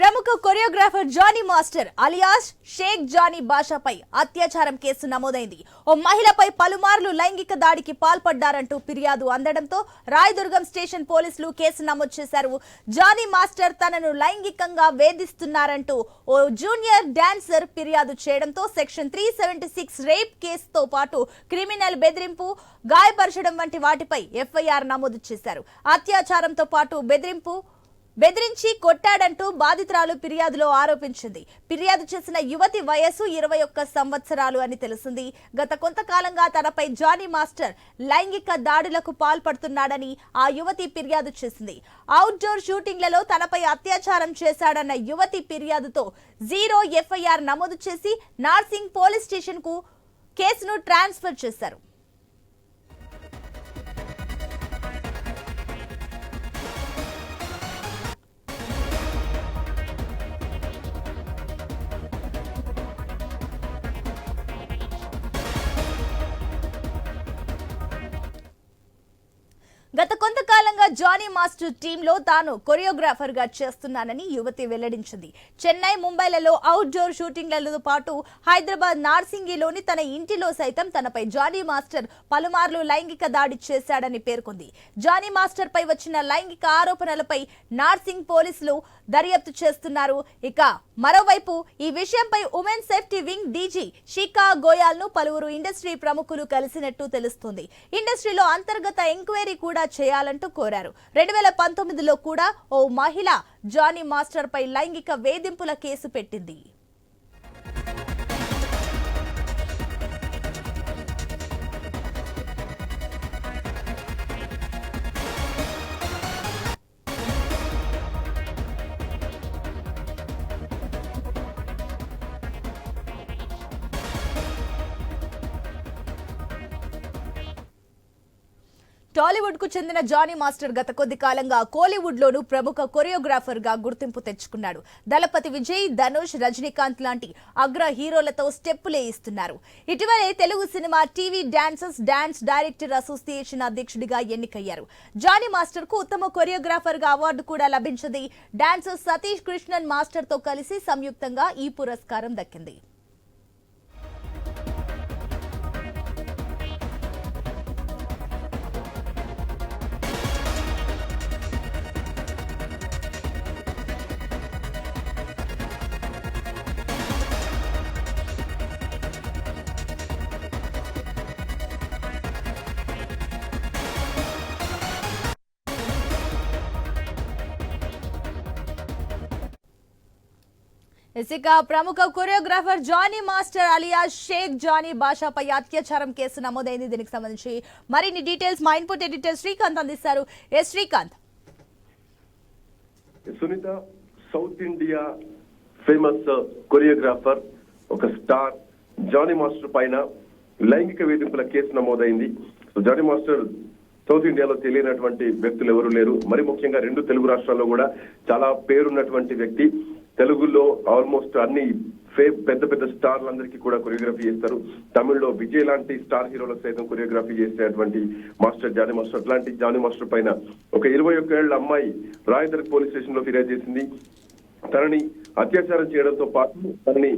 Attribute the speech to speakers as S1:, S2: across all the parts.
S1: ప్రముఖ choreographer Jani master alias Shaik Jani బాషాపై అత్యాచారం case నమోదైంది. ఓ మహిళపై పలుమార్లు లైంగిక దాడికి పాల్పడ్డారంటూ ఫిర్యాదు అందడంతో రాయదుర్గం స్టేషన్ పోలీసులు కేసు నమోదు చేశారు. జానీ మాస్టర్ తనను లైంగికంగా వేధిస్తున్నారంటూ ఓ జూనియర్ డాన్సర్ ఫిర్యాదు చేయడంతో section three seventy six rape కేసుతో పాటు క్రిమినల్ బెదిరింపు గాయపరచడం వంటి వాటిపై ఎఫ్ఐఆర్ నమోదు చేశారు. అత్యాచారంతో పాటు బెదిరింపు బెదిరించి కొట్టాడంటూ బాధితురాలు ఫిర్యాదులో ఆరోపించింది. ఫిర్యాదు చేసిన యువతి వయస్సు ఇరవై ఒక్క సంవత్సరాలు అని తెలిసింది గత కొంతకాలంగా తనపై జానీ మాస్టర్ లైంగిక దాడులకు పాల్పడుతున్నాడని ఆ యువతి ఫిర్యాదు చేసింది. అవుట్డోర్ షూటింగ్లలో తనపై అత్యాచారం చేశాడన్న యువతి ఫిర్యాదుతో జీరో ఎఫ్ఐఆర్ నమోదు చేసి నార్సింగ్ పోలీస్ స్టేషన్కు కేసును ట్రాన్స్ఫర్ చేశారు. గత కొంతకాలంగా జానీ మాస్టర్ టీంలో తాను కొరియోగ్రాఫర్గా చేస్తున్నానని యువతి వెల్లడించింది. చెన్నై ముంబైలలో అవుట్డోర్ షూటింగ్లతో పాటు హైదరాబాద్ నార్సింగిలోని తన ఇంటిలో సైతం తనపై జానీ మాస్టర్ పలుమార్లు లైంగిక దాడి చేశాడని పేర్కొంది. జానీ మాస్టర్ పై వచ్చిన లైంగిక ఆరోపణలపై నార్సింగ్ పోలీసులు దర్యాప్తు చేస్తున్నారు. ఇక మరోవైపు ఈ విషయంపై women safety wing DG Shikha గోయాల్ను పలువురు ఇండస్ట్రీ ప్రముఖులు కలిసినట్టు తెలుస్తుంది. ఇండస్ట్రీలో అంతర్గత ఎంక్వైరీ కూడా చేయాలంటూ కోరారు. రెండు వేల పంతొమ్మిదిలో కూడా ఓ మహిళ జానీ మాస్టర్ పై లైంగిక వేధింపుల కేసు పెట్టింది. టాలీవుడ్కు చెందిన జానీ మాస్టర్ గత కొద్ది కాలంగా కోలీవుడ్ లోను ప్రముఖ కొరియోగ్రాఫర్గా గుర్తింపు తెచ్చుకున్నాడు. దళపతి విజయ్ ధనుష్ రజనీకాంత్ లాంటి అగ్ర హీరోలతో స్టెప్పులే ఇస్తున్నారు. ఇటీవలే Telugu cinema TV dancers dance director association అధ్యక్షుడిగా ఎన్నికయ్యారు. జానీ మాస్టర్కు ఉత్తమ కొరియోగ్రాఫర్గా అవార్డు కూడా లభించింది. డాన్సర్ సతీష్ కృష్ణన్ మాస్టర్తో కలిసి సంయుక్తంగా ఈ పురస్కారం దక్కింది. ఇసిక ప్రముఖ choreographer Jani master alias Shaik Jani భాషాపై అత్యాచారం కేసు నమోదైంది. దీనికి సంబంధించి మరిన్ని డీటెయిల్స్ మా ఇన్పుట్ ఎడిటర్ శ్రీకాంత్ అందిస్తారు. S Srikanth.
S2: Sunitha south India famous choreographer ఒక స్టార్ జానీ మాస్టర్ పైన లైంగిక వేధింపుల కేసు నమోదైంది. జానీ మాస్టర్ సౌత్ ఇండియాలో తెలియనటువంటి వ్యక్తులు ఎవరు లేరు. మరి ముఖ్యంగా రెండు తెలుగు రాష్ట్రాల్లో కూడా చాలా పేరున్నటువంటి వ్యక్తి. తెలుగులో ఆల్మోస్ట్ అన్ని పెద్ద పెద్ద స్టార్లందరికీ కూడా కొరియోగ్రఫీ చేస్తారు. తమిళ్ళో విజయ్ లాంటి స్టార్ హీరోలకు సైతం కొరియోగ్రఫీ చేసేటువంటి మాస్టర్ జానీ మాస్టర్. అట్లాంటి జానీ మాస్టర్ పైన ఒక ఇరవై ఒక్క ఏళ్ళ అమ్మాయి రాయదర్ పోలీస్ స్టేషన్లో ఫిర్యాదు చేసింది. తనని అత్యాచారం చేయడంతో పాటు తనని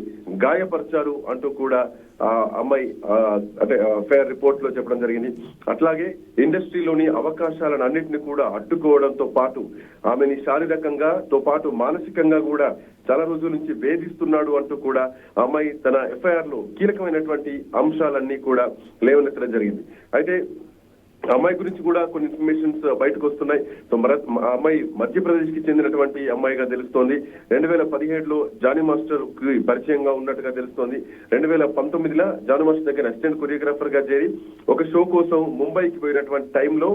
S2: గాయపరిచారు అంటూ కూడా ఆ అమ్మాయి అంటే ఫేర్ రిపోర్ట్లో చెప్పడం జరిగింది. అట్లాగే ఇండస్ట్రీలోని అవకాశాలను అన్నింటిని కూడా అడ్డుకోవడంతో పాటు ఆమెని శారీరకంగా తో పాటు మానసికంగా కూడా చాలా రోజుల నుంచి వేధిస్తున్నాడు అంటూ కూడా అమ్మాయి తన ఎఫ్ఐఆర్లో కీలకమైనటువంటి అంశాలన్నీ కూడా లేవనెత్తడం జరిగింది. అయితే అమ్మాయి గురించి కూడా కొన్ని ఇన్ఫర్మేషన్స్ బయటకు వస్తున్నాయి. సో మర అమ్మాయి మధ్యప్రదేశ్కి చెందినటువంటి అమ్మాయిగా తెలుస్తోంది. రెండు వేల పదిహేడులో జానీ మాస్టర్కి పరిచయంగా ఉన్నట్టుగా తెలుస్తోంది. రెండు వేల పంతొమ్మిదిలో జానీ మాస్టర్ దగ్గర అసిస్టెంట్ కొరియోగ్రాఫర్గా చేరి ఒక షో కోసం ముంబైకి పోయినటువంటి టైంలో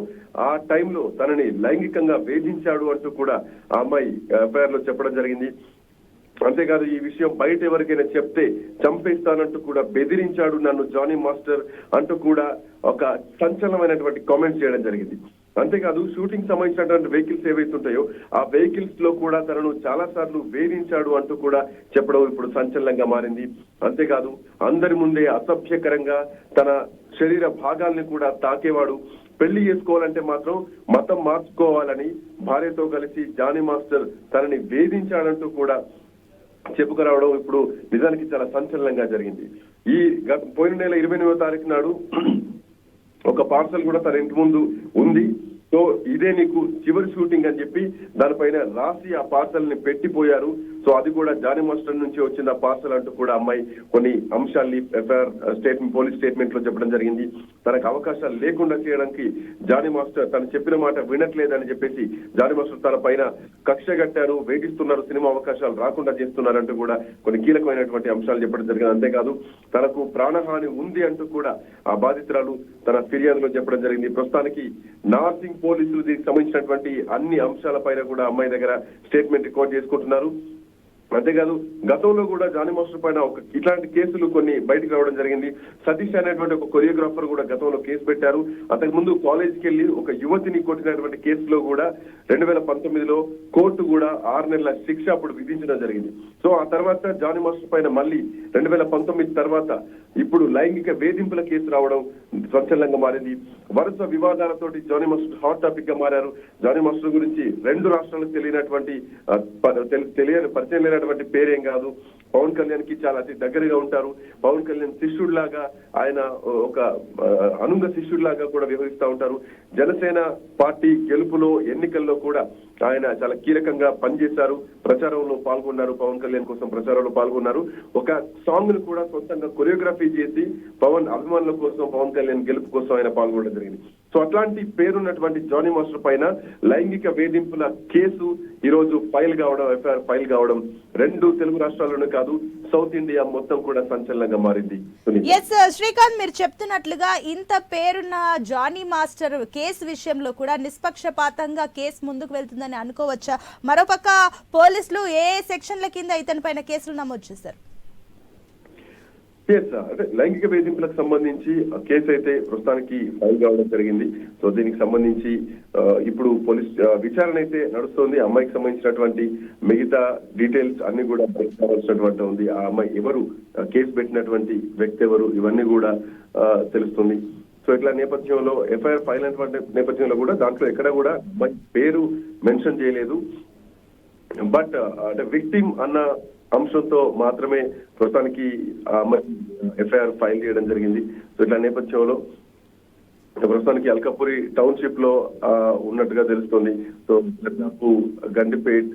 S2: ఆ టైంలో తనని లైంగికంగా వేధించాడు అంటూ కూడా ఆ అమ్మాయి ఎఫ్ఐఆర్లో చెప్పడం జరిగింది. అంతేకాదు ఈ విషయం బయట ఎవరికైనా చెప్తే చంపేస్తానంటూ కూడా బెదిరించాడు నన్ను జానీ మాస్టర్ అంటూ కూడా ఒక సంచలనమైనటువంటి కామెంట్ చేయడం జరిగింది. అంతేకాదు షూటింగ్ సంబంధించినటువంటి వెహికల్స్ ఏవైతే ఉంటాయో ఆ వెహికల్స్లో కూడా తనను చాలా సార్లు వేధించాడు అంటూ కూడా చెప్పడం ఇప్పుడు సంచలనంగా మారింది. అంతేకాదు అందరి ముందే అసభ్యకరంగా తన శరీర భాగాల్ని కూడా తాకేవాడు. పెళ్ళి చేసుకోవాలంటే మాత్రం మతం మార్చుకోవాలని భార్యతో కలిసి జానీ మాస్టర్ తనని వేధించాడంటూ కూడా చెప్పుకురావడం ఇప్పుడు నిజానికి చాలా సంచలనంగా జరిగింది. ఈ గత పోయిన నెల ఇరవై ఎనిమిదో తారీఖు నాడు ఒక పార్సల్ కూడా తన ఇంటి ముందు ఉంది. సో ఇదే నీకు చివరి షూటింగ్ అని చెప్పి దానిపైన రాసి ఆ పార్సల్ని పెట్టిపోయారు. సో అది కూడా జానీ మాస్టర్ నుంచి వచ్చిన పార్సల్ అంటూ కూడా అమ్మాయి కొన్ని అంశాల్ని ఎఫ్ఐఆర్ స్టేట్మెంట్ పోలీస్ స్టేట్మెంట్లో చెప్పడం జరిగింది. తనకు అవకాశాలు లేకుండా చేయడానికి జానీ మాస్టర్ తను చెప్పిన మాట వినట్లేదని చెప్పేసి జానీ మాస్టర్ తన పైన కక్ష కట్టారు వేధిస్తున్నారు సినిమా అవకాశాలు రాకుండా చేస్తున్నారంటూ కూడా కొన్ని కీలకమైనటువంటి అంశాలు చెప్పడం జరిగింది. అంతేకాదు తనకు ప్రాణహాని ఉంది అంటూ కూడా ఆ బాధితురాలు తన ఫిర్యాదులో చెప్పడం జరిగింది. ప్రస్తుతానికి నార్సింగ్ పోలీసులు దీనికి సంబంధించినటువంటి అన్ని అంశాలపైన కూడా అమ్మాయి దగ్గర స్టేట్మెంట్ రికార్డ్ చేసుకుంటున్నారు. అంతేకాదు గతంలో కూడా జానీ మాస్టర్ పైన ఒక ఇట్లాంటి కేసులు కొన్ని బయటకు రావడం జరిగింది. సతీష్ అనేటువంటి ఒక కొరియోగ్రాఫర్ కూడా గతంలో కేసు పెట్టారు. అంతకు ముందు కాలేజీకి వెళ్ళి ఒక యువతిని కొట్టినటువంటి కేసులో కూడా రెండు వేల పంతొమ్మిదిలో కోర్టు కూడా ఆరు నెలల శిక్ష అప్పుడు విధించడం జరిగింది. సో ఆ తర్వాత జానీ మాస్టర్ పైన మళ్ళీ రెండు వేల పంతొమ్మిది తర్వాత ఇప్పుడు లైంగిక వేధింపుల కేసు రావడం స్వచ్ఛలంగా మారింది. వరుస వివాదాలతోటి జానీ మాస్టర్ హాట్ టాపిక్గా మారారు. జానీ మాస్టర్ గురించి రెండు రాష్ట్రాలకు తెలియనటువంటి తెలియని పరిచయం లేనటువంటి పేరేం కాదు. పవన్ కళ్యాణ్కి చాలా అతి దగ్గరగా ఉంటారు. పవన్ కళ్యాణ్ శిష్యుడిలాగా ఆయన ఒక అనుంగ శిష్యుడిలాగా కూడా వ్యవహరిస్తూ ఉంటారు. జనసేన పార్టీ గెలుపులో ఎన్నికల్లో కూడా ఆయన చాలా కీలకంగా పనిచేశారు. ప్రచారంలో పాల్గొన్నారు. పవన్ కళ్యాణ్ కోసం ప్రచారంలో పాల్గొన్నారు. ఒక సాంగ్ను కూడా సొంతంగా కొరియోగ్రఫీ చేసి పవన్ అభిమానుల కోసం పవన్ కళ్యాణ్ గెలుపు కోసం ఆయన పాల్గొనడం జరిగింది. సో అట్లాంటి పేరున్నటువంటి జానీ మాస్టర్ పైన లైంగిక వేధింపుల కేసు ఈ రోజు ఫైల్ కావడం ఎఫ్ఐఆర్ ఫైల్ కావడం రెండు తెలుగు రాష్ట్రాల్లోనే కాదు సౌత్ ఇండియా మొత్తం కూడా సంచలనంగా మారింది.
S1: ఎస్ శ్రీకాంత్ మీరు చెప్తున్నట్లుగా ఇంత పేరున్న జానీ మాస్టర్ కేసు విషయంలో కూడా నిష్పక్షపాతంగా కేసు ముందుకు వెళ్తుందని అనుకోవచ్చా? మరోపక్క పోలీసులు ఏ సెక్షన్ల కింద ఇతని పైన కేసులు నమోదు చేశారు?
S2: అంటే లైంగిక వేధింపులకు సంబంధించి కేసు అయితే ప్రస్తుతానికి ఫైల్ కావడం జరిగింది. సో దీనికి సంబంధించి ఇప్పుడు పోలీస్ విచారణ అయితే నడుస్తోంది. అమ్మాయికి సంబంధించినటువంటి మిగతా డీటెయిల్స్ అన్ని కూడా కావాల్సినటువంటి ఉంది. ఆ అమ్మాయి ఎవరు కేసు పెట్టినటువంటి వ్యక్తి ఎవరు ఇవన్నీ కూడా తెలుస్తుంది. సో ఇట్లా నేపథ్యంలో ఎఫ్ఐఆర్ ఫైల్ అయినటువంటి నేపథ్యంలో కూడా దాంట్లో ఎక్కడ కూడా పేరు మెన్షన్ చేయలేదు. బట్ అంటే విక్టిమ్ అన్న అంశంతో మాత్రమే ప్రస్తుతానికి ఎఫ్ఐఆర్ ఫైల్ చేయడం జరిగింది. సో ఇట్లా నేపథ్యంలో ప్రస్తుతానికి అల్కపురి టౌన్షిప్లో ఆ, ఉన్నట్టుగా తెలుస్తుంది. సో దాదాపు గండిపేట్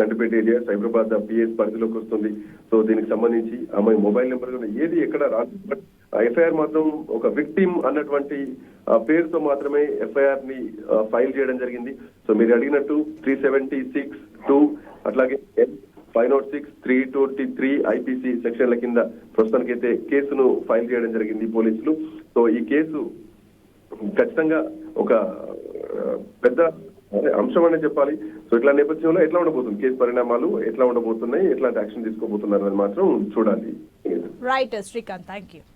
S2: గండిపేట ఏరియా సైబరాబాద్ పిఎస్ పరిధిలోకి వస్తుంది. సో దీనికి సంబంధించి ఆమె మొబైల్ నెంబర్ ఏది ఎక్కడ రాదు. బట్ ఎఫ్ఐఆర్ మాత్రం ఒక విక్టిమ్ అన్నటువంటి పేరుతో మాత్రమే ఎఫ్ఐఆర్ని ఫైల్ చేయడం జరిగింది. సో మీరు అడిగినట్టు త్రీ సెవెంటీ సిక్స్ టూ అట్లాగే five naught six three twenty three IPC సెక్షన్ల కింద ప్రస్తుతానికైతే కేసును ఫైల్ చేయడం జరిగింది పోలీసులు. సో ఈ కేసు ఖచ్చితంగా ఒక పెద్ద అంశం అనే చెప్పాలి. సో ఇట్లా నేపథ్యంలో ఎట్లా ఉండబోతుంది? కేసు పరిణామాలు ఎట్లా ఉండబోతున్నాయి? ఎట్లాంటి యాక్షన్ తీసుకోబోతున్నారు అని మాత్రం చూడాలి.
S1: Right Srikanth thank you